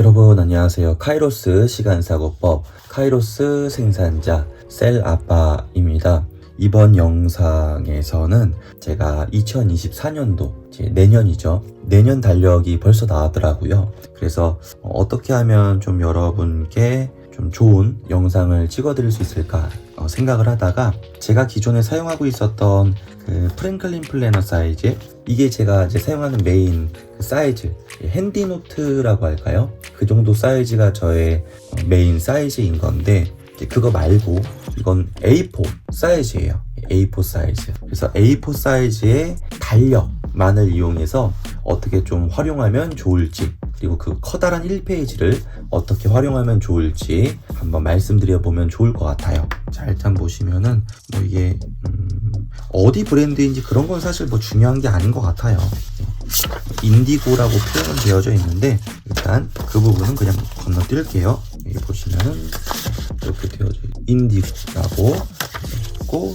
여러분 안녕하세요. 카이로스 시간사고법 카이로스 생산자 셀 아빠입니다. 이번 영상에서는 제가 2024년도 제 내년이죠. 내년 달력이 벌써 나왔더라고요. 그래서 어떻게 하면 좀 여러분께 좀 좋은 영상을 찍어드릴 수 있을까 어, 생각을 하다가 제가 기존에 사용하고 있었던 그 프랭클린 플래너 사이즈 이게 제가 이제 사용하는 메인 그 사이즈 핸디노트라고 할까요? 그 정도 사이즈가 저의 어, 메인 사이즈인 건데 그거 말고 이건 A4 사이즈예요. A4 사이즈. 그래서 A4 사이즈의 달력 만을 이용해서 어떻게 좀 활용하면 좋을지 그리고 그 커다란 1페이지를 어떻게 활용하면 좋을지 한번 말씀드려 보면 좋을 것 같아요. 자 일단 보시면은 뭐 이게 음, 어디 브랜드인지 그런 건 사실 뭐 중요한 게 아닌 것 같아요. 인디고라고 표현은 되어져 있는데 일단 그 부분은 그냥 건너뛸게요. 여기 보시면은 이렇게 되어져 있- 인디고라고 있고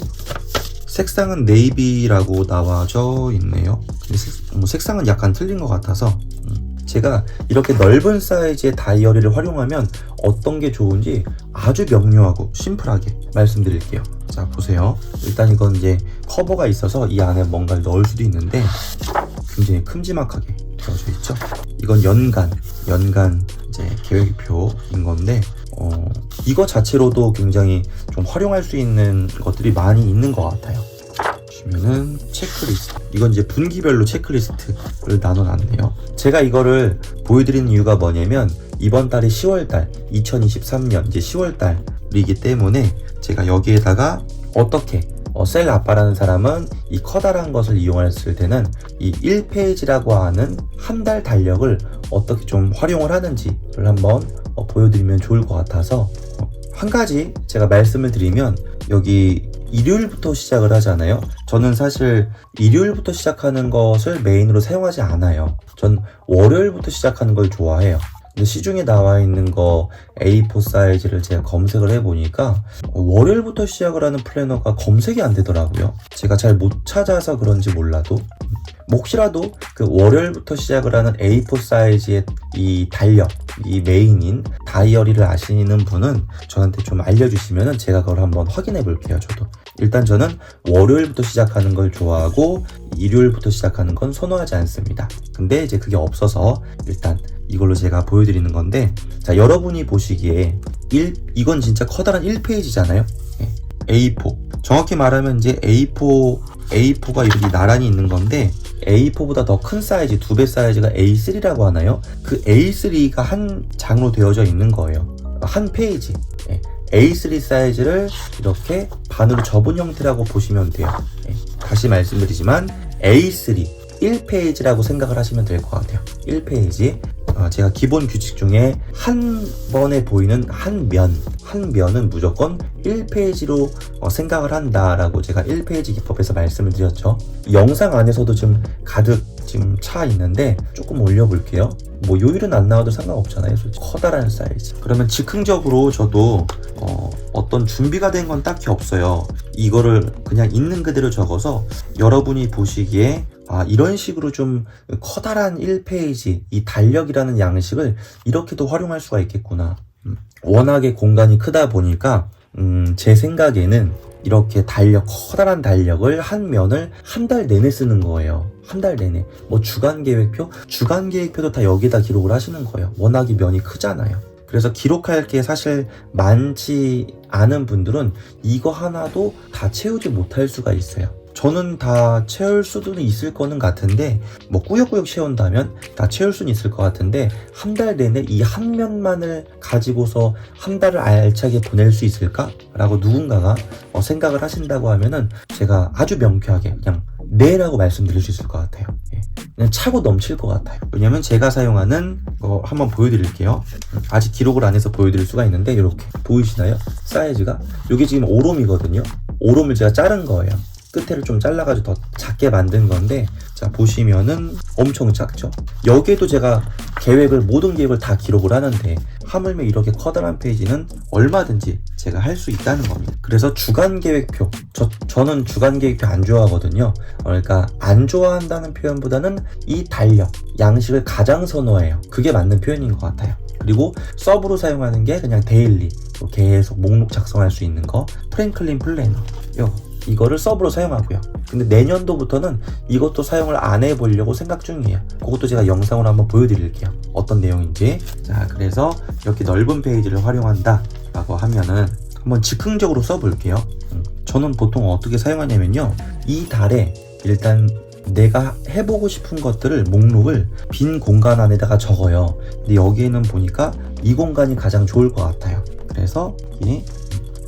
색상은 네이비라고 나와져 있네요. 색, 뭐 색상은 약간 틀린 것 같아서 음, 제가 이렇게 넓은 사이즈의 다이어리를 활용하면 어떤 게 좋은지 아주 명료하고 심플하게 말씀드릴게요. 자 보세요. 일단 이건 이제 커버가 있어서 이 안에 뭔가를 넣을 수도 있는데 굉장히 큼지막하게 되어져 있죠. 이건 연간, 연간 이제 계획표인 건데, 어, 이거 자체로도 굉장히 좀 활용할 수 있는 것들이 많이 있는 것 같아요. 보시면은 체크리스트. 이건 이제 분기별로 체크리스트를 나눠놨네요. 제가 이거를 보여드리는 이유가 뭐냐면, 이번 달이 10월달, 2023년 이제 10월달이기 때문에 제가 여기에다가 어떻게 어, 셀 아빠라는 사람은 이 커다란 것을 이용했을 때는 이 1페이지라고 하는 한 달 달력을 어떻게 좀 활용을 하는지를 한번 어, 보여드리면 좋을 것 같아서 어, 한 가지 제가 말씀을 드리면 여기 일요일부터 시작을 하잖아요. 저는 사실 일요일부터 시작하는 것을 메인으로 사용하지 않아요. 전 월요일부터 시작하는 걸 좋아해요. 시중에 나와 있는 거 A4 사이즈를 제가 검색을 해보니까 어, 월요일부터 시작을 하는 플래너가 검색이 안 되더라고요. 제가 잘 못 찾아서 그런지 몰라도 뭐 혹시라도 그 월요일부터 시작을 하는 A4 사이즈의 이 달력, 이 메인인 다이어리를 아시는 분은 저한테 좀 알려주시면은 제가 그걸 한번 확인해 볼게요, 저도. 일단 저는 월요일부터 시작하는 걸 좋아하고 일요일부터 시작하는 건 선호하지 않습니다. 근데 이제 그게 없어서 일단 이걸로 제가 보여드리는 건데 자 여러분이 보시기에 1, 이건 진짜 커다란 1페이지잖아요? A4 정확히 말하면 이제 A4 A4가 이렇게 나란히 있는 건데 A4보다 더 큰 사이즈 두 배 사이즈가 A3라고 하나요? 그 A3가 한 장으로 되어져 있는 거예요. 한 페이지. 예. A3 사이즈를 이렇게 반으로 접은 형태라고 보시면 돼요. 예. 다시 말씀드리지만 A3 1페이지라고 생각을 하시면 될 것 같아요 1페이지 어, 제가 기본 규칙 중에 한 번에 보이는 한 면, 한 면은 무조건 1페이지로 어, 생각을 한다라고 제가 1페이지 기법에서 말씀을 드렸죠. 영상 안에서도 좀 가득 지금 차 있는데 조금 올려볼게요. 뭐 요일은 안 나와도 상관없잖아요. 솔직히. 커다란 사이즈. 그러면 즉흥적으로 저도 어, 어떤 준비가 된 건 딱히 없어요. 이거를 그냥 있는 그대로 적어서 여러분이 보시기에 아, 이런 식으로 좀 커다란 1페이지, 이 달력이라는 양식을 이렇게도 활용할 수가 있겠구나. 음, 워낙에 공간이 크다 보니까, 음, 제 생각에는 이렇게 달력, 커다란 달력을 한 면을 한 달 내내 쓰는 거예요. 한 달 내내. 뭐 주간 계획표? 주간 계획표도 다 여기다 기록을 하시는 거예요. 워낙에 면이 크잖아요. 그래서 기록할 게 사실 많지 않은 분들은 이거 하나도 다 채우지 못할 수가 있어요. 저는 다 채울 수도 있을 거는 같은데 뭐 꾸역꾸역 채운다면 다 채울 수는 있을 것 같은데 한 달 내내 이 한 면만을 가지고서 한 달을 알차게 보낼 수 있을까? 라고 누군가가 어, 생각을 하신다고 하면은 제가 아주 명쾌하게 그냥 네라고 말씀드릴 수 있을 것 같아요. 예. 그냥 차고 넘칠 것 같아요. 왜냐면 제가 사용하는 거 한번 보여드릴게요. 음, 아직 기록을 안 해서 보여드릴 수가 있는데 이렇게 보이시나요? 사이즈가 이게 지금 오롬이거든요. 오롬을 제가 자른 거예요. 끝에를 좀 잘라가지고 더 작게 만든 건데 자 보시면은 엄청 작죠? 여기에도 제가 계획을 모든 계획을 다 기록을 하는데 하물며 이렇게 커다란 페이지는 얼마든지 제가 할 수 있다는 겁니다. 그래서 주간 계획표 저, 저는 주간 계획표 안 좋아하거든요. 그러니까 안 좋아한다는 표현보다는 이 달력 양식을 가장 선호해요. 그게 맞는 표현인 것 같아요. 그리고 서브로 사용하는 게 그냥 데일리 또 계속 목록 작성할 수 있는 거 프랭클린 플래너. 요 이거를 서브로 사용하고요. 근데 내년도부터는 이것도 사용을 안 해보려고 생각 중이에요. 그것도 제가 영상으로 한번 보여드릴게요. 어떤 내용인지. 자 그래서 이렇게 넓은 페이지를 활용한다 라고 하면은 한번 즉흥적으로 써볼게요. 음, 저는 보통 어떻게 사용하냐면요. 이 달에 일단 내가 해보고 싶은 것들을 목록을 빈 공간 안에다가 적어요. 근데 여기에는 보니까 이 공간이 가장 좋을 것 같아요. 그래서 이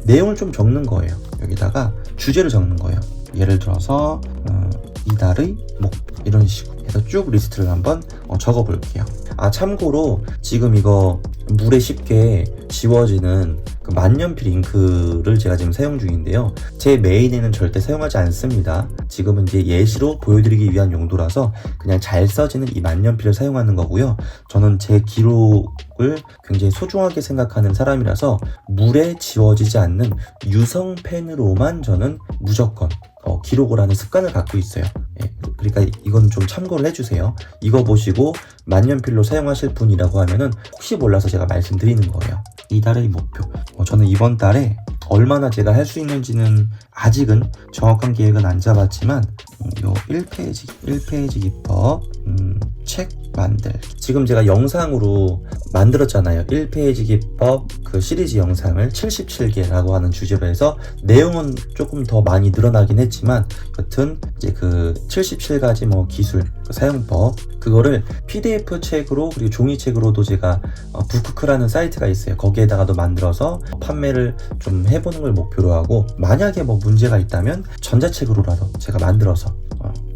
내용을 좀 적는 거예요 여기다가 주제를 적는 거예요. 예를 들어서 어, 이달의 목 이런 식으로. 해서 쭉 리스트를 한번 어, 적어 볼게요. 아 참고로 지금 이거 물에 쉽게 지워지는 그 만년필 잉크를 제가 지금 사용 중인데요 제 메인에는 절대 사용하지 않습니다 지금은 이제 예시로 보여드리기 위한 용도라서 그냥 잘 써지는 이 만년필을 사용하는 거고요 저는 제 기록을 굉장히 소중하게 생각하는 사람이라서 물에 지워지지 않는 유성 펜으로만 저는 무조건 어, 기록을 하는 습관을 갖고 있어요. 예, 그러니까 이건 좀 참고를 해주세요. 이거 보시고 만년필로 사용하실 분이라고 하면은 혹시 몰라서 제가 말씀드리는 거예요. 이달의 목표. 어, 저는 이번 달에 얼마나 제가 할 수 있는지는 아직은 정확한 계획은 안 잡았지만 음, 요 1페이지 1페이지 기법 음, 책 만들 지금 제가 영상으로 만들었잖아요 1페이지 기법 그 시리즈 영상을 77개라고 하는 주제로 해서 내용은 조금 더 많이 늘어나긴 했지만 여튼 이제 그 77가지 뭐 기술 그 사용법 그거를 PDF 책으로 그리고 종이책으로도 제가 어, 부크크라는 사이트가 있어요. 거기에다가도 만들어서 판매를 좀 해보는 걸 목표로 하고 만약에 뭐 문제가 있다면 전자책으로라도 제가 만들어서 어,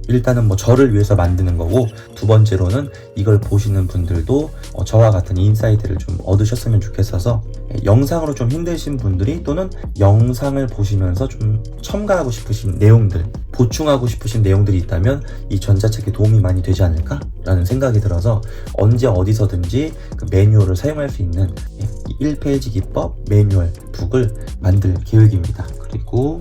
일단은 뭐 저를 위해서 만드는 거고 두 번째로는 이걸 보시는 분들도 어, 저와 같은 인사이트를 좀 얻으셨으면 좋겠어서 예, 영상으로 좀 힘드신 분들이 또는 영상을 보시면서 좀 첨가하고 싶으신 내용들 보충하고 싶으신 내용들이 있다면 이 전자책에 도움이 많이 되지 않을까 라는 생각이 들어서 언제 어디서든지 그 매뉴얼을 사용할 수 있는 예, 이 1페이지 기법 매뉴얼 북을 만들 계획입니다. 그리고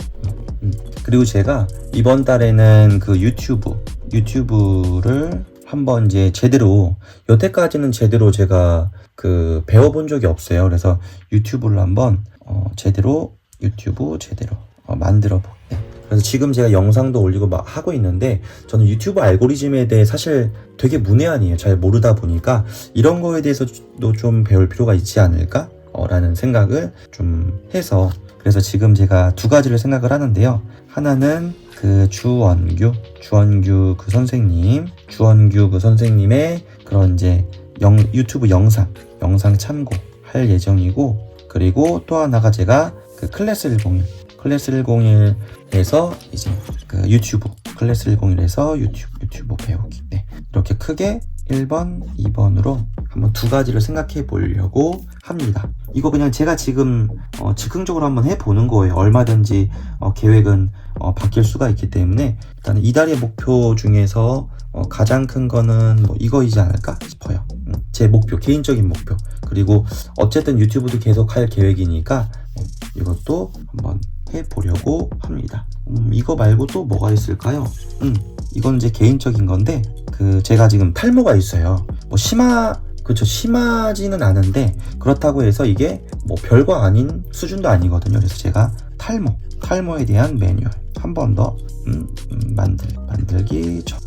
음, 그리고 제가 이번 달에는 그 유튜브 유튜브를 한번 이제 제대로 여태까지는 제대로 제가 그 배워본 적이 없어요. 그래서 유튜브를 한번 어, 제대로 유튜브 제대로 어, 만들어 볼게요. 그래서 지금 제가 영상도 올리고 막 하고 있는데 저는 유튜브 알고리즘에 대해 사실 되게 문외한이에요. 잘 모르다 보니까 이런 거에 대해서도 좀 배울 필요가 있지 않을까? 어, 라는 생각을 좀 해서 그래서 지금 제가 두 가지를 생각을 하는데요. 하나는 그 주원규, 주원규 그 선생님, 주원규 그 선생님의 그런 이제 영, 유튜브 영상, 영상 참고할 예정이고, 그리고 또 하나가 제가 그 클래스 101, 클래스 101에서 이제 그 유튜브, 클래스 101에서 유튜브, 유튜브 배우기. 네. 이렇게 크게 1번, 2번으로 한번 두 가지를 생각해 보려고 합니다. 이거 그냥 제가 지금 어, 즉흥적으로 한번 해보는 거예요. 얼마든지 어, 계획은 어, 바뀔 수가 있기 때문에 일단 이달의 목표 중에서 어, 가장 큰 거는 뭐 이거이지 않을까 싶어요. 음, 제 목표, 개인적인 목표. 그리고 어쨌든 유튜브도 계속 할 계획이니까 음, 이것도 한번 해보려고 합니다. 음, 이거 말고 또 뭐가 있을까요? 음, 이건 제 개인적인 건데 그 제가 지금 탈모가 있어요. 뭐 심하 그렇죠 심하지는 않은데 그렇다고 해서 이게 뭐 별거 아닌 수준도 아니거든요. 그래서 제가 탈모 탈모에 대한 매뉴얼 한 번더 음, 음, 만들 만들기 전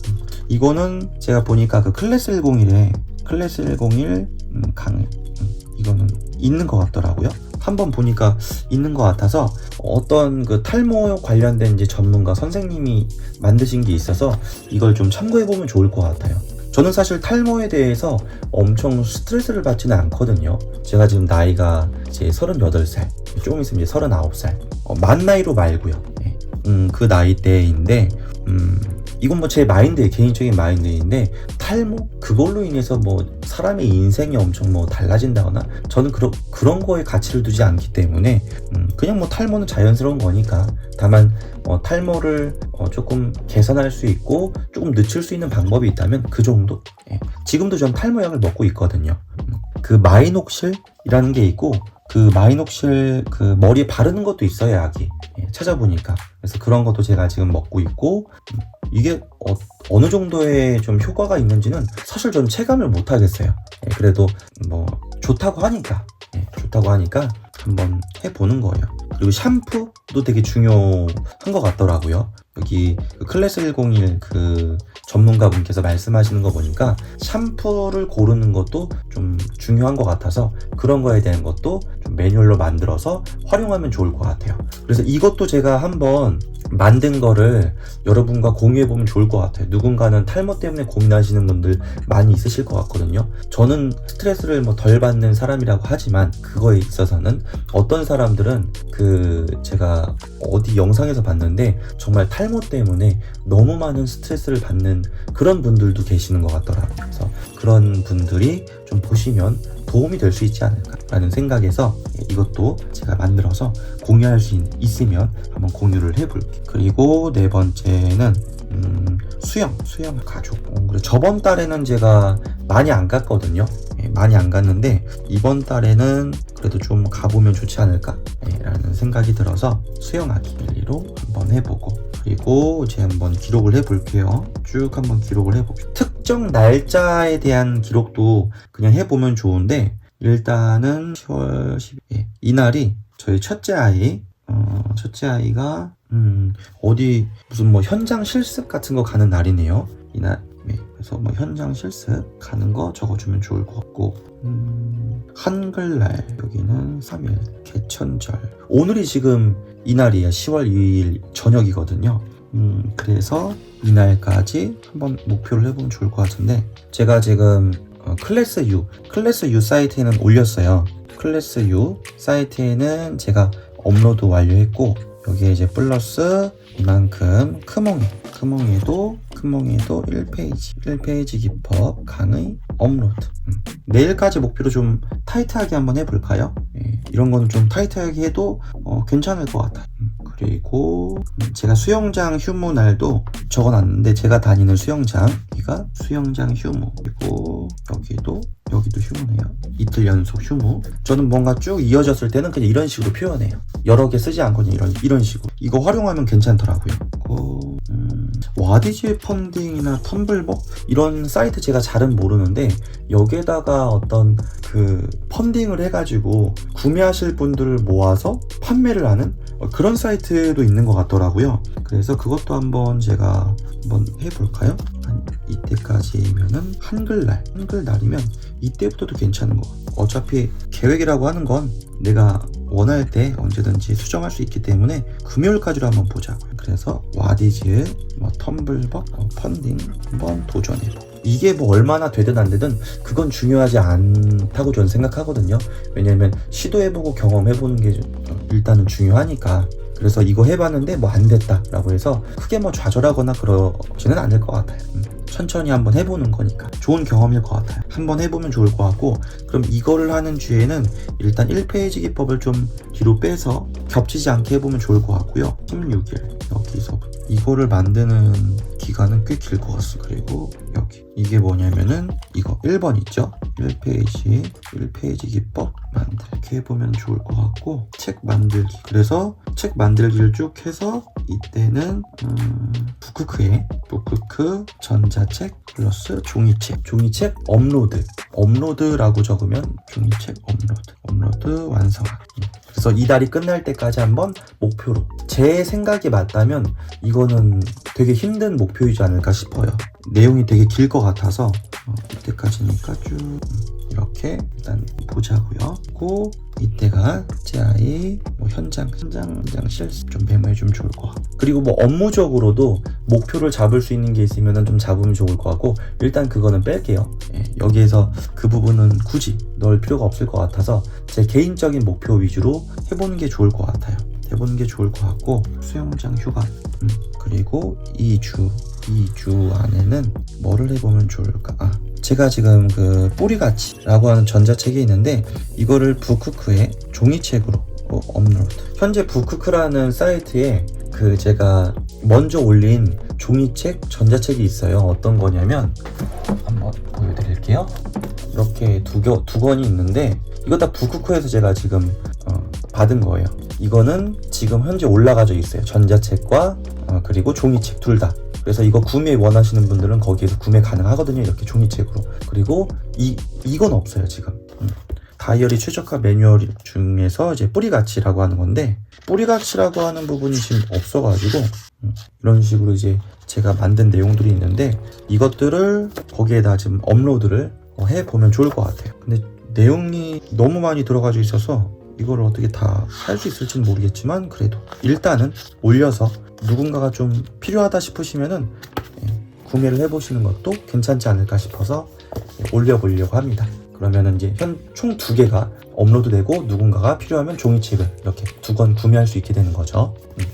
이거는 제가 보니까 그 클래스 101에 클래스 101 음, 강의 음, 이거는 있는 것 같더라고요. 한번 보니까 있는 것 같아서 어떤 그 탈모 관련된 이제 전문가 선생님이 만드신 게 있어서 이걸 좀 참고해 보면 좋을 것 같아요. 저는 사실 탈모에 대해서 엄청 스트레스를 받지는 않거든요. 제가 지금 나이가 이제 38살, 조금 있으면 이제 39살. 어, 만 나이로 말고요. 예. 음, 그 나이 대인데, 음, 이건 뭐 제 마인드, 개인적인 마인드인데, 탈모? 그걸로 인해서 뭐 사람의 인생이 엄청 뭐 달라진다거나, 저는 그런, 그런 거에 가치를 두지 않기 때문에, 음, 그냥 뭐 탈모는 자연스러운 거니까 다만 어, 탈모를 어, 조금 개선할 수 있고 조금 늦출 수 있는 방법이 있다면 그 정도. 예. 지금도 전 탈모약을 먹고 있거든요. 음, 그 마이녹실이라는 게 있고 그 마이녹실 그 머리에 바르는 것도 있어요 약이 예, 찾아보니까 그래서 그런 것도 제가 지금 먹고 있고 음, 이게 어, 느 정도의 좀 효과가 있는지는 사실 전 체감을 못 하겠어요 예, 그래도 뭐 좋다고 하니까 예, 좋다고 하니까 한번 해보는 거예요 그리고 샴푸도 되게 중요한 것 같더라고요 여기 그 클래스 101 그 전문가분께서 말씀하시는 거 보니까 샴푸를 고르는 것도 좀 중요한 것 같아서 그런 거에 대한 것도 좀 매뉴얼로 만들어서 활용하면 좋을 것 같아요. 그래서 이것도 제가 한번 만든 거를 여러분과 공유해 보면 좋을 것 같아요. 누군가는 탈모 때문에 고민하시는 분들 많이 있으실 것 같거든요. 저는 스트레스를 뭐 덜 받는 사람이라고 하지만 그거에 있어서는 어떤 사람들은 그 제가 어디 영상에서 봤는데 정말 탈모 때문에 너무 많은 스트레스를 받는 그런 분들도 계시는 것 같더라고요. 그래서 그런 분들이 좀 보시면 도움이 될 수 있지 않을까라는 생각에서 이것도 제가 만들어서 공유할 수 있, 있으면 한번 공유를 해볼게요. 그리고 네 번째는 음, 수영, 수영 가족. 어, 그래 저번 달에는 제가 많이 안 갔거든요. 예, 많이 안 갔는데 이번 달에는 그래도 좀 가보면 좋지 않을까? 예, 라는 생각이 들어서 수영하기 일리로 한번 해보고 그리고 이제 한번 기록을 해볼게요. 쭉 한번 기록을 해볼게요. 특정 날짜에 대한 기록도 그냥 해보면 좋은데 일단은 10월 10일 예, 이날이 저희 첫째 아이 어, 첫째 아이가 음, 어디 무슨 뭐 현장 실습 같은 거 가는 날이네요. 이날 네, 그래서 뭐 현장 실습 가는 거 적어주면 좋을 것 같고 음, 한글날 여기는 3일 개천절 오늘이 지금 이날이야 10월 2일 저녁이거든요. 음, 그래서 이날까지 한번 목표를 해보면 좋을 것 같은데 제가 지금 어, 클래스 U 클래스 U 사이트에는 올렸어요. 클래스 U 사이트에는 제가 업로드 완료했고 여기에 이제 플러스 이만큼 크몽에 크몽에도 크몽에도 1페이지 1페이지 기법 강의 업로드 음. 내일까지 목표로 좀 타이트하게 한번 해볼까요? 예, 이런 거는 좀 타이트하게 해도 어, 괜찮을 것 같아요 음, 그리고 음, 제가 수영장 휴무 날도 적어놨는데 제가 다니는 수영장 여기가 수영장 휴무 그리고 여기도 여기도 휴무네요. 이틀 연속 휴무. 저는 뭔가 쭉 이어졌을 때는 그냥 이런 식으로 표현해요. 여러 개 쓰지 그냥 이런 이런 식으로. 이거 활용하면 괜찮더라고요. 와디즈 펀딩이나 텀블벅 이런 사이트 제가 잘은 모르는데 여기에다가 어떤 그 펀딩을 해가지고 구매하실 분들을 모아서 판매를 하는 그런 사이트도 있는 것 같더라고요. 그래서 그것도 한번 제가 한번 해볼까요? 한 이때까지면은 한글날, 한글날이면 이때부터도 괜찮은 거. 어차피 계획이라고 하는 건 내가 원할 때 언제든지 수정할 수 있기 때문에 금요일까지로 한번 보자고요. 그래서 와디즈, 뭐 텀블벅, 뭐 펀딩 한번 도전해보고. 이게 뭐 얼마나 되든 안 되든 그건 중요하지 않다고 저는 생각하거든요. 왜냐면 시도해보고 경험해보는 게 일단은 중요하니까. 그래서 이거 해봤는데 뭐 안 됐다라고 해서 크게 뭐 좌절하거나 그러지는 않을 것 같아요. 음, 천천히 한번 해보는 거니까 좋은 경험일 것 같아요. 한번 해보면 좋을 것 같고 그럼 이거를 하는 주에는 일단 1페이지 기법을 좀 뒤로 빼서 겹치지 않게 해보면 좋을 것 같고요. 16일 여기서 이거를 만드는 기간은 꽤 길 것 같습니다. 그리고 여기 이게 뭐냐면은 이거 1번 있죠? 1페이지 1페이지 기법 만들기 해보면 좋을 것 같고 책 만들기. 그래서 책 만들기를 쭉 해서 이때는 음, 북크크에 북크크 전자책 플러스 종이책. 종이책 업로드. 업로드라고 적으면 종이책 업로드. 업로드 완성하기 그래서 이 달이 끝날 때까지 한번 목표로. 제 생각이 맞다면 이거는 되게 힘든 목표이지 않을까 싶어요 내용이 되게 길 것 같아서 어, 이때까지니까 쭉 이렇게 일단 보자고요. 고 이때가 제 아이 뭐 현장 현장 현장 실습 좀 메모해 주면 좋을 것 같고 그리고 뭐 업무적으로도 목표를 잡을 수 있는 게 있으면 좀 잡으면 좋을 것 같고 일단 그거는 뺄게요. 예, 여기에서 그 부분은 굳이 넣을 필요가 없을 것 같아서 제 개인적인 목표 위주로 해보는 게 좋을 것 같아요. 해보는 게 좋을 것 같고 수영장 휴가 음, 그리고 2주 2주 안에는 뭐를 해보면 좋을까? 아, 제가 지금 그 뿌리같이라고 하는 전자책이 있는데 이거를 북크크에 종이책으로 어, 업로드. 현재 부크크라는 사이트에 그 제가 먼저 올린 종이책, 전자책이 있어요. 어떤 거냐면 한번 보여드릴게요. 이렇게 두, 겨, 두 권이 있는데 이거 다 부크크에서 제가 지금 어, 받은 거예요. 이거는 지금 현재 올라가져 있어요. 전자책과 어, 그리고 종이책 둘 다. 그래서 이거 구매 원하시는 분들은 거기에서 구매 가능하거든요. 이렇게 종이책으로. 그리고 이 이건 없어요 지금. 음. 다이어리 최적화 매뉴얼 중에서 이제 뿌리가치라고 하는 건데 뿌리가치라고 하는 부분이 지금 없어가지고 음, 이런 식으로 이제 제가 만든 내용들이 있는데 이것들을 거기에다 지금 업로드를 어, 해 보면 좋을 것 같아요. 근데 내용이 너무 많이 들어가져 있어서 이걸 어떻게 다 할 수 있을지는 모르겠지만 그래도 일단은 올려서 누군가가 좀 필요하다 싶으시면은 예, 구매를 해보시는 것도 괜찮지 않을까 싶어서 예, 올려보려고 합니다. 그러면은 이제 현 총 두 개가 업로드되고 누군가가 필요하면 종이책을 이렇게 두 권 구매할 수 있게 되는 거죠. 음.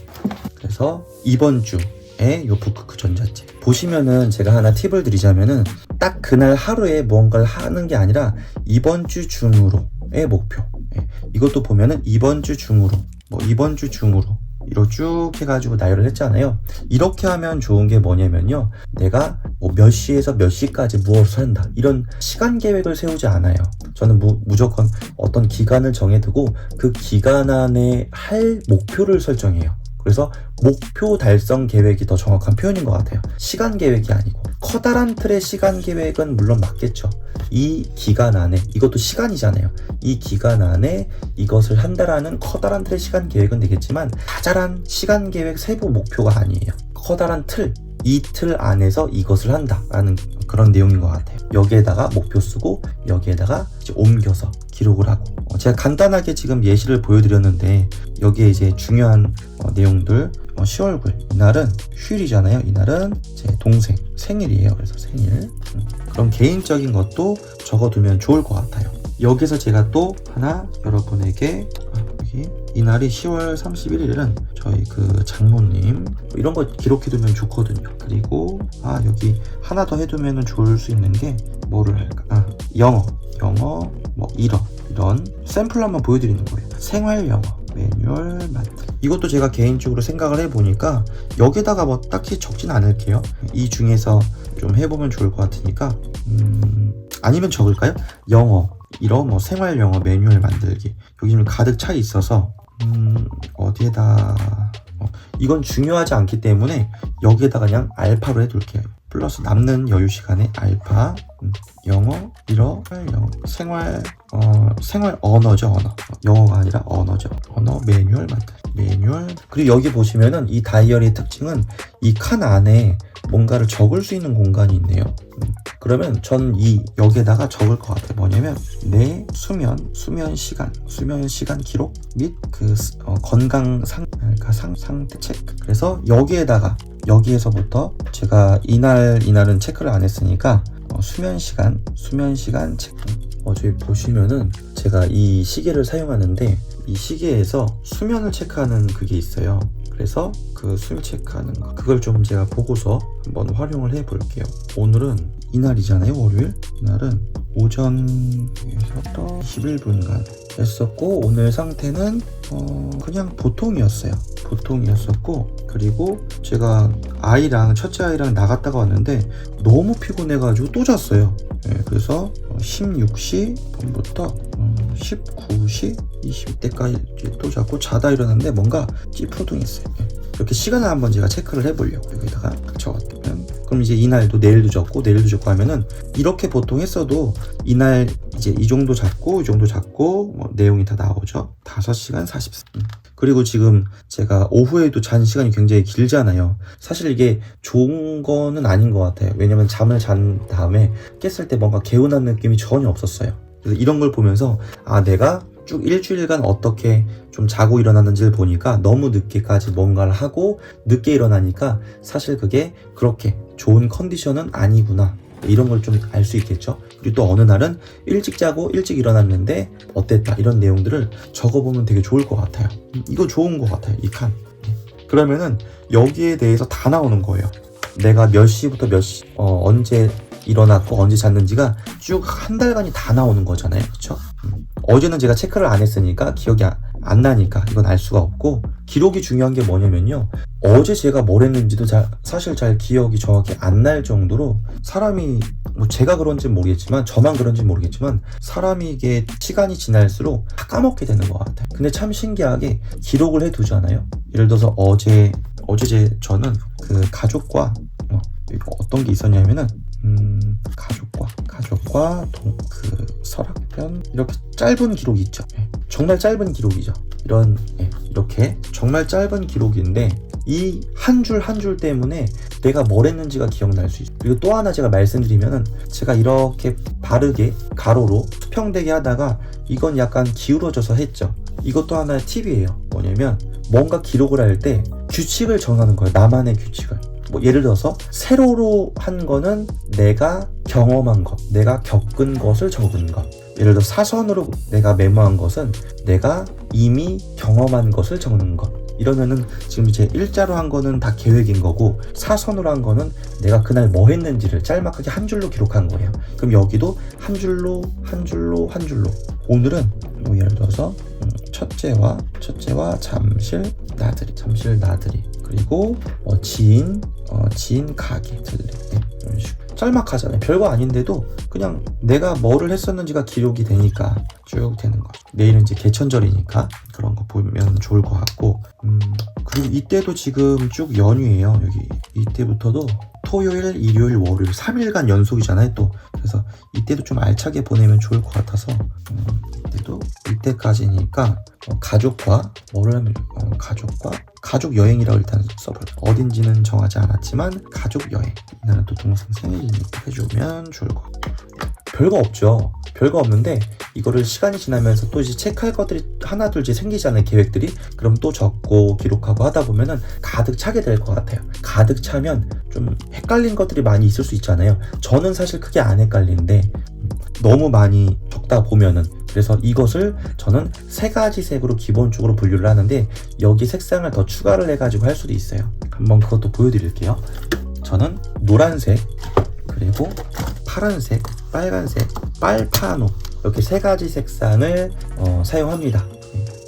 그래서 이번 주에 요 부크크 전자책 보시면은 제가 하나 팁을 드리자면은 딱 그날 하루에 무언가를 하는 게 아니라 이번 주 중으로의 목표. 예, 이것도 보면은 이번 주 중으로, 뭐 이번 주 중으로 이로 쭉 해가지고 나열을 했잖아요. 이렇게 하면 좋은 게 뭐냐면요. 내가 뭐 몇 시에서 몇 시까지 무엇을 한다. 이런 시간 계획을 세우지 않아요. 저는 무, 무조건 어떤 기간을 정해두고 그 기간 안에 할 목표를 설정해요. 그래서 목표 달성 계획이 더 정확한 표현인 것 같아요. 시간 계획이 아니고. 커다란 틀의 시간 계획은 물론 맞겠죠. 이 기간 안에, 이것도 시간이잖아요. 이 기간 안에 이것을 한다라는 커다란 틀의 시간 계획은 되겠지만, 자잘한 시간 계획 세부 목표가 아니에요. 커다란 틀, 이틀 안에서 이것을 한다라는 그런 내용인 것 같아요. 여기에다가 목표 쓰고, 여기에다가 옮겨서 기록을 하고. 어, 제가 간단하게 지금 예시를 보여드렸는데, 여기에 이제 중요한 어, 내용들, 어, 10월 9일. 이날은 휴일이잖아요. 이날은 제 동생 생일이에요. 그래서 생일. 음, 그런 개인적인 것도 적어두면 좋을 것 같아요. 여기서 제가 또 하나 여러분에게 아, 이날이 10월 31일은 저희 그 장모님 뭐 이런 거 기록해두면 좋거든요. 그리고 아 여기 하나 더 해두면 좋을 수 있는 게 뭐를 할까? 아 영어, 영어 뭐 이런 이런 샘플 한번 보여드리는 거예요. 생활 영어 매뉴얼 만들 이것도 제가 개인적으로 생각을 해보니까 여기다가 뭐 딱히 적진 않을게요. 이 중에서 좀 해보면 좋을 것 같으니까 음, 아니면 적을까요? 영어 이런 뭐 생활 영어 매뉴얼 만들기 여기 좀 가득 차 있어서 음, 어디에다 어, 이건 중요하지 않기 때문에 여기에다가 그냥 알파로 해둘게요. 플러스 남는 여유 시간에 알파 음, 영어 일어 영어. 생활 어 생활 언어죠 언어. 영어가 아니라 언어죠. 언어 매뉴얼 만들 매뉴얼? 그리고 여기 보시면은 이 다이어리의 특징은 이 칸 안에 뭔가를 적을 수 있는 공간이 있네요. 음, 그러면 전 이 여기에다가 적을 것 같아요. 뭐냐면 내 수면 수면 시간 수면 시간 기록 및 그 건강 상 그러니까 상 상태 체크. 그래서 여기에다가 여기에서부터 제가 이날 이날은 체크를 안 했으니까 어, 수면 시간 수면 시간 체크. 어, 저기 보시면은 제가 이 시계를 사용하는데 이 시계에서 수면을 체크하는 그게 있어요. 그래서 그 수면 체크하는 거 그걸 좀 제가 보고서 한번 활용을 해 볼게요. 오늘은 이날이잖아요, 월요일. 이날은 오전에서부터 11분간 했었고 오늘 상태는 어, 그냥 보통이었어요. 보통이었었고 그리고 제가 아이랑 첫째 아이랑 나갔다가 왔는데 너무 피곤해가지고 또 잤어요. 예, 그래서 16시 분부터 19시 20대까지 또 자고 자다 일어났는데 뭔가 찌푸둥했어요. 예. 이렇게 시간을 한번 제가 체크를 해보려고 여기다가 적었다면 그럼 이제 이날도 내일도 적고 내일도 적고 하면은 이렇게 보통 했어도 이날 이제 이 정도 잡고 이 정도 잡고 뭐 내용이 다 나오죠. 5시간 40분. 그리고 지금 제가 오후에도 잔 시간이 굉장히 길잖아요. 사실 이게 좋은 거는 아닌 것 같아요. 왜냐면 잠을 잔 다음에 깼을 때 뭔가 개운한 느낌이 전혀 없었어요. 그래서 이런 걸 보면서 아 내가 쭉 일주일간 어떻게 좀 자고 일어났는지를 보니까 너무 늦게까지 뭔가를 하고 늦게 일어나니까 사실 그게 그렇게 좋은 컨디션은 아니구나. 이런 걸 좀 알 수 있겠죠? 그리고 또 어느 날은 일찍 자고 일찍 일어났는데 어땠다 이런 내용들을 적어보면 되게 좋을 것 같아요. 음, 이거 좋은 것 같아요 이 칸. 그러면은 여기에 대해서 다 나오는 거예요. 내가 몇 시부터 몇 시, 어, 언제 일어났고 언제 잤는지가 쭉 한 달간이 다 나오는 거잖아요. 그쵸? 음. 어제는 제가 체크를 안 했으니까 기억이 안- 안 나니까 이건 알 수가 없고 기록이 중요한 게 뭐냐면요. 어제 제가 뭘 했는지도 잘- 사실 잘 기억이 정확히 안 날 정도로 사람이 뭐 제가 그런지 모르겠지만 저만 그런지 모르겠지만 사람이 이게 시간이 지날수록 다 까먹게 되는 것 같아요. 근데 참 신기하게 기록을 해두잖아요. 예를 들어서 어제 어제 제 저는 그 가족과 어, 이거 어떤 게 있었냐면은 음, 가족과 가족과 동, 그 설악편 이렇게 짧은 기록이 있죠. 예, 정말 짧은 기록이죠. 이런 예, 이렇게 정말 짧은 기록인데 이한줄 한 줄 때문에 내가 뭘 했는지가 기억날 수 있어요. 그리고 또 하나 제가 말씀드리면은 제가 이렇게 바르게 가로로 수평되게 하다가 이건 약간 기울어져서 했죠. 이것도 하나의 팁이에요. 뭐냐면 뭔가 기록을 할 때 규칙을 정하는 거예요. 나만의 규칙을. 뭐 예를 들어서 세로로 한 거는 내가 경험한 것, 내가 겪은 것을 적은 것. 예를 들어 사선으로 내가 메모한 것은 내가 이미 경험한 것을 적는 것. 이러면은 지금 이제 일자로 한 거는 다 계획인 거고 사선으로 한 거는 내가 그날 뭐 했는지를 짤막하게 한 줄로 기록한 거예요. 그럼 여기도 한 줄로 한 줄로 한 줄로 오늘은 뭐 예를 들어서 음, 첫째와 첫째와 잠실 나들이 잠실 나들이 그리고 어, 지인 어, 지인 가게 들리 네, 이런 식으로 짤막하잖아요. 별거 아닌데도 그냥 내가 뭐를 했었는지가 기록이 되니까 쭉 되는 거. 내일은 이제 개천절이니까 그런 거 보면 좋을 것 같고 음, 그리고 이때도 지금 쭉 연휴예요. 여기 이때부터도 토요일, 일요일, 월요일 3일간 연속이잖아요. 또 그래서 이때도 좀 알차게 보내면 좋을 것 같아서 음, 이때도 이때까지니까 어, 가족과 뭐를 하면 어, 가족과 가족 여행이라고 일단 써볼게요. 어딘지는 정하지 않았지만 가족 여행. 이날은 또 동생 생일이니까 해주면 좋을 것 같아요. 별거 없죠. 별거 없는데 이거를 시간이 지나면서 또 이제 체크할 것들이 하나 둘 이제 생기잖아요. 계획들이. 그럼 또 적고 기록하고 하다 보면은 가득 차게 될 것 같아요. 가득 차면 좀 헷갈린 것들이 많이 있을 수 있잖아요. 저는 사실 크게 안 헷갈리는데 너무 많이 적다 보면은 그래서 이것을 저는 세 가지 색으로 기본적으로 분류를 하는데 여기 색상을 더 추가를 해가지고 할 수도 있어요. 한번 그것도 보여드릴게요. 저는 노란색 그리고 파란색, 빨간색, 빨파노 이렇게 세 가지 색상을 어, 사용합니다.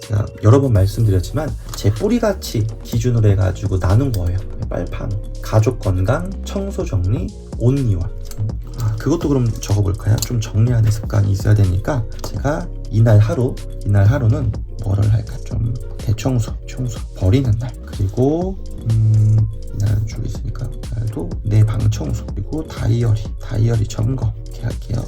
제가 여러 번 말씀드렸지만 제 뿌리같이 기준으로 해가지고 나눈 거예요. 빨파노, 가족 건강, 청소 정리, 온리원. 아, 그것도 그럼 적어볼까요? 좀 정리하는 습관이 있어야 되니까 제가 이날 하루, 이날 하루는 뭐를 할까? 좀 대청소, 청소, 버리는 날. 그리고 음, 이날은 쭉 있으니까 이날도 내방 청소 그리고 다이어리, 다이어리 점검 이렇게 할게요.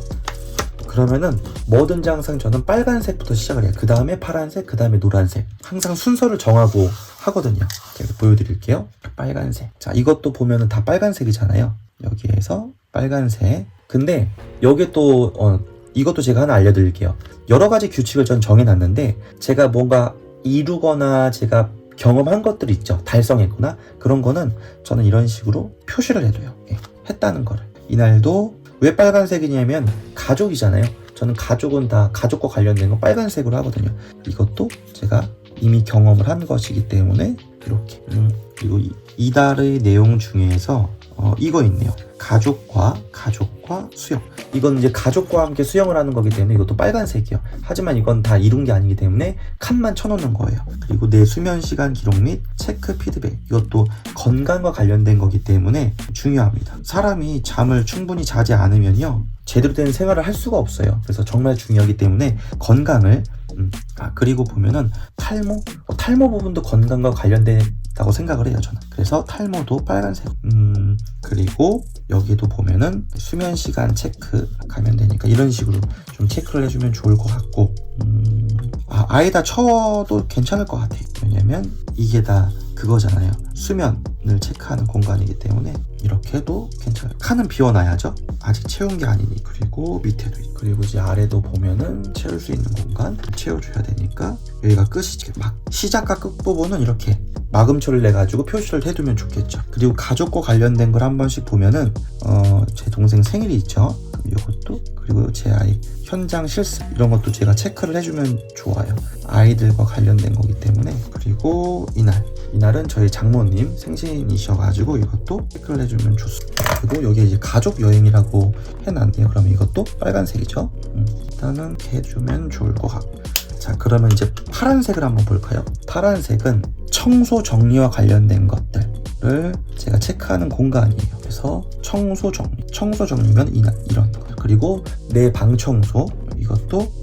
그러면은 뭐든지 항상 저는 빨간색부터 시작을 해요. 그 다음에 파란색, 그 다음에 노란색. 항상 순서를 정하고 하거든요. 제가 보여드릴게요. 빨간색. 자, 이것도 보면은 다 빨간색이잖아요. 여기에서 빨간색. 근데 여기 또, 어, 이것도 제가 하나 알려드릴게요. 여러 가지 규칙을 전 정해놨는데, 제가 뭔가 이루거나 제가 경험한 것들이 있죠. 달성했거나 그런 거는 저는 이런 식으로 표시를 해둬요. 예, 했다는 거를. 이날도 왜 빨간색이냐면 가족이잖아요. 저는 가족은 다 가족과 관련된 건 빨간색으로 하거든요. 이것도 제가 이미 경험을 한 것이기 때문에 이렇게. 음, 그리고 이, 이달의 내용 중에서 어, 이거 있네요. 가족과 가족과 수영. 이건 이제 가족과 함께 수영을 하는 거기 때문에 이것도 빨간색이요. 하지만 이건 다 이룬 게 아니기 때문에 칸만 쳐놓는 거예요. 그리고 내 수면 시간 기록 및 체크 피드백. 이것도 건강과 관련된 거기 때문에 중요합니다. 사람이 잠을 충분히 자지 않으면요. 제대로 된 생활을 할 수가 없어요. 그래서 정말 중요하기 때문에 건강을 음, 아 그리고 보면은 탈모 어, 탈모 부분도 건강과 관련된 다고 생각을 해요 저는. 그래서 탈모도 빨간색. 음. 그리고 여기도 보면은 수면 시간 체크 가면 되니까 이런 식으로 좀 체크를 해주면 좋을 것 같고. 음, 아, 아예 다 쳐도 괜찮을 것 같아. 왜냐면 이게 다 그거잖아요. 수면을 체크하는 공간이기 때문에 이렇게 해도 괜찮아요. 칸은 비워놔야죠. 아직 채운 게 아니니. 그리고 밑에도 있고. 그리고 이제 아래도 보면은 채울 수 있는 공간 채워줘야 되니까 여기가 끝이지. 막 시작과 끝 부분은 이렇게 마금초를 내 가지고 표시를 해두면 좋겠죠. 그리고 가족과 관련된 걸 한 번씩 보면은 어, 제 동생 생일이 있죠 이것도 그리고 제 아이 현장 실습 이런 것도 제가 체크를 해주면 좋아요. 아이들과 관련된 거기 때문에. 그리고 이날 이날은 저희 장모님 생신이셔가지고 이것도 체크를 해주면 좋습니다. 그리고 여기에 이제 가족 여행이라고 해놨네요. 그럼 이것도 빨간색이죠? 음, 일단은 이렇게 해주면 좋을 것 같고 자, 그러면 이제 파란색을 한번 볼까요? 파란색은 청소 정리와 관련된 것들 을 제가 체크하는 공간이에요. 그래서 청소 정리. 청소 정리면 이, 이런 거. 그리고 내 방 청소. 이것도 것.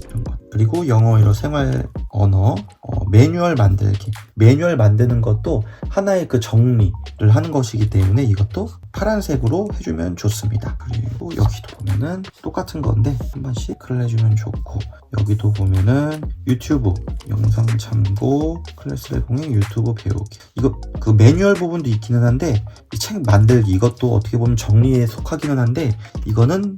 그리고 영어로 생활 언어, 어, 매뉴얼 만들기. 매뉴얼 만드는 것도 하나의 그 정리를 하는 것이기 때문에 이것도 파란색으로 해주면 좋습니다. 그리고 여기도 보면은 똑같은 건데 한 번씩 글을 해주면 좋고 여기도 보면은 유튜브 영상 참고 클래스 배공의 유튜브 배우기 이거 그 매뉴얼 부분도 있기는 한데 이 책 만들기 이것도 어떻게 보면 정리에 속하기는 한데 이거는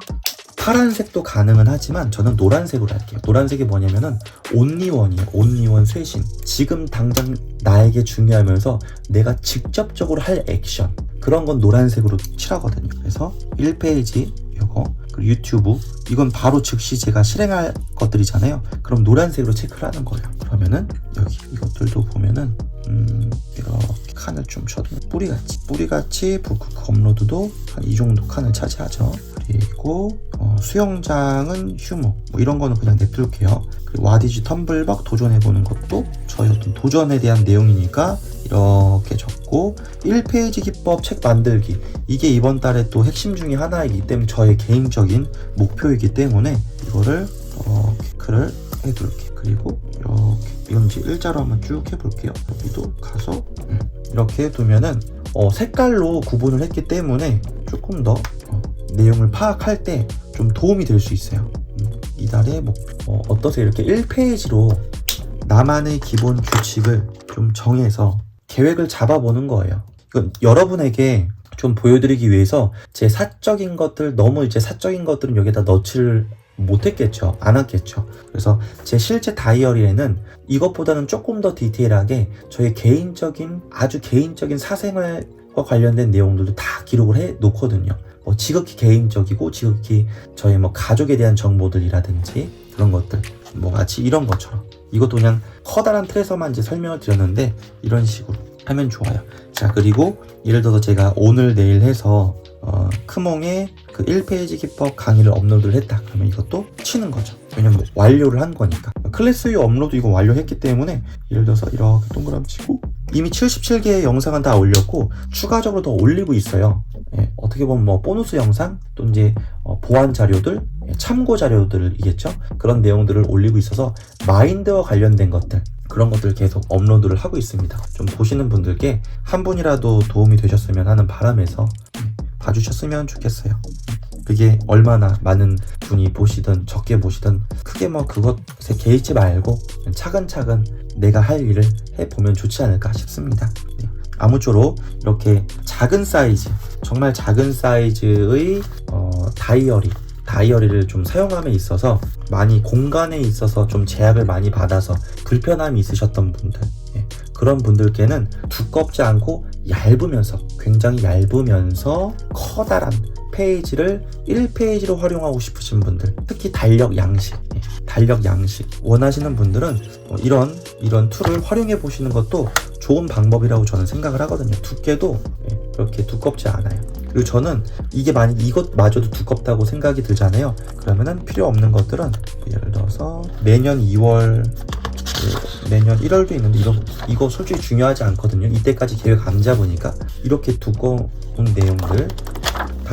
파란색도 가능은 하지만 저는 노란색으로 할게요. 노란색이 뭐냐면은 온리원이에요. 온리원 쇄신. 지금 당장 나에게 중요하면서 내가 직접적으로 할 액션. 그런 건 노란색으로 칠하거든요. 그래서 1페이지 이거 그리고 유튜브 이건 바로 즉시 제가 실행할 것들이잖아요. 그럼 노란색으로 체크를 하는 거예요. 그러면은 여기 이것들도 보면은 음 이렇게 칸을 좀 쳐도 뿌리같이 뿌리같이 북극 업로드도 한 이 정도 칸을 차지하죠. 그리고 어, 수영장은 휴무 뭐 이런 거는 그냥 냅둘게요. 그리고 와디지 텀블벅 도전해보는 것도 저희 어떤 도전에 대한 내용이니까 이렇게 적고 1페이지 기법 책 만들기. 이게 이번 달에 또 핵심 중에 하나이기 때문에 저의 개인적인 목표이기 때문에 이거를 어, 체크를 해둘게. 그리고 이렇게 이건 이제 일자로 한번 쭉 해볼게요. 여기도 가서 음, 이렇게 두면은 어, 색깔로 구분을 했기 때문에 조금 더 어, 내용을 파악할 때 좀 도움이 될 수 있어요 음, 이달의 목표 어, 어떠세요 이렇게 1페이지로 나만의 기본 규칙을 좀 정해서 계획을 잡아보는 거예요. 이건 여러분에게 좀 보여드리기 위해서 제 사적인 것들 너무 이제 사적인 것들은 여기다 넣지를 못했겠죠. 않았겠죠. 그래서 제 실제 다이어리에는 이것보다는 조금 더 디테일하게 저의 개인적인 아주 개인적인 사생활과 관련된 내용들도 다 기록을 해 놓거든요. 뭐 지극히 개인적이고 지극히 저의 뭐 가족에 대한 정보들이라든지 그런 것들 뭐 마치 이런 것처럼 이것도 그냥 커다란 틀에서만 이제 설명을 드렸는데 이런 식으로 하면 좋아요. 자 그리고 예를 들어서 제가 오늘 내일 해서 어, 크몽에 그 1페이지 기법 강의를 업로드를 했다. 그러면 이것도 치는 거죠. 왜냐면 뭐 완료를 한 거니까. 클래스유 업로드 이거 완료했기 때문에 예를 들어서 이렇게 동그라미 치고 이미 77개의 영상은 다 올렸고 추가적으로 더 올리고 있어요. 예, 어떻게 보면 뭐 보너스 영상 또 이제 어, 보완 자료들, 예, 참고 자료들이겠죠. 그런 내용들을 올리고 있어서 마인드와 관련된 것들 그런 것들을 계속 업로드를 하고 있습니다. 좀 보시는 분들께 한 분이라도 도움이 되셨으면 하는 바람에서 음, 봐주셨으면 좋겠어요. 그게 얼마나 많은 분이 보시든 적게 보시든 크게 뭐 그것에 개의치 말고 차근차근 내가 할 일을 해보면 좋지 않을까 싶습니다. 네. 아무쪼록 이렇게 작은 사이즈, 정말 작은 사이즈의 어, 다이어리, 다이어리를 좀 사용함에 있어서 많이 공간에 있어서 좀 제약을 많이 받아서 불편함이 있으셨던 분들, 예, 그런 분들께는 두껍지 않고 얇으면서 굉장히 얇으면서 커다란 페이지를 1페이지로 활용하고 싶으신 분들 특히 달력 양식 예, 달력 양식 원하시는 분들은 뭐 이런 이런 툴을 활용해 보시는 것도 좋은 방법이라고 저는 생각을 하거든요. 두께도 예, 그렇게 두껍지 않아요 그리고 저는 이게 만약 이것마저도 두껍다고 생각이 들잖아요 그러면은 필요 없는 것들은 예를 들어서 내년 2월 그 내년 1월도 있는데 이거, 이거 솔직히 중요하지 않거든요. 이때까지 계획 안 잡으니까 이렇게 두꺼운 내용들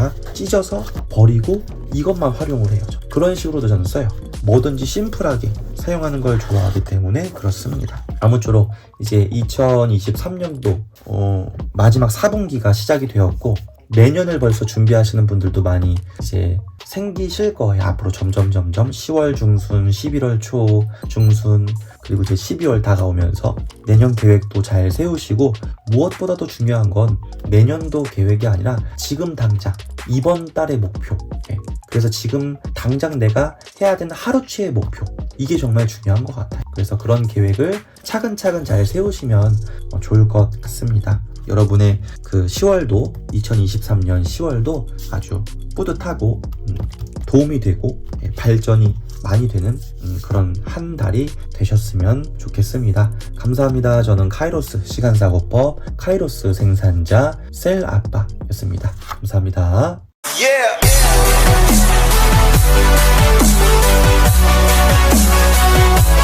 다 찢어서 버리고 이것만 활용을 해요. 그런 식으로도 저는 써요. 뭐든지 심플하게 사용하는 걸 좋아하기 때문에 그렇습니다. 아무쪼록 이제 2023년도 어, 마지막 4분기가 시작이 되었고 내년을 벌써 준비하시는 분들도 많이 이제 생기실 거예요. 앞으로 점점 점점 10월 중순, 11월 초 중순 그리고 이제 12월 다가오면서 내년 계획도 잘 세우시고 무엇보다도 중요한 건 내년도 계획이 아니라 지금 당장 이번 달의 목표. 예. 그래서 지금 당장 내가 해야 되는 하루치의 목표. 이게 정말 중요한 것 같아요. 그래서 그런 계획을 차근차근 잘 세우시면 어, 좋을 것 같습니다. 여러분의 그 10월도 2023년 10월도 아주 뿌듯하고 음, 도움이 되고 예, 발전이 많이 되는 음, 그런 한 달이 되셨으면 좋겠습니다. 감사합니다. 저는 카이로스 시간사고퍼 카이로스 생산자 셀 아빠였습니다. 감사합니다. Yeah. Yeah.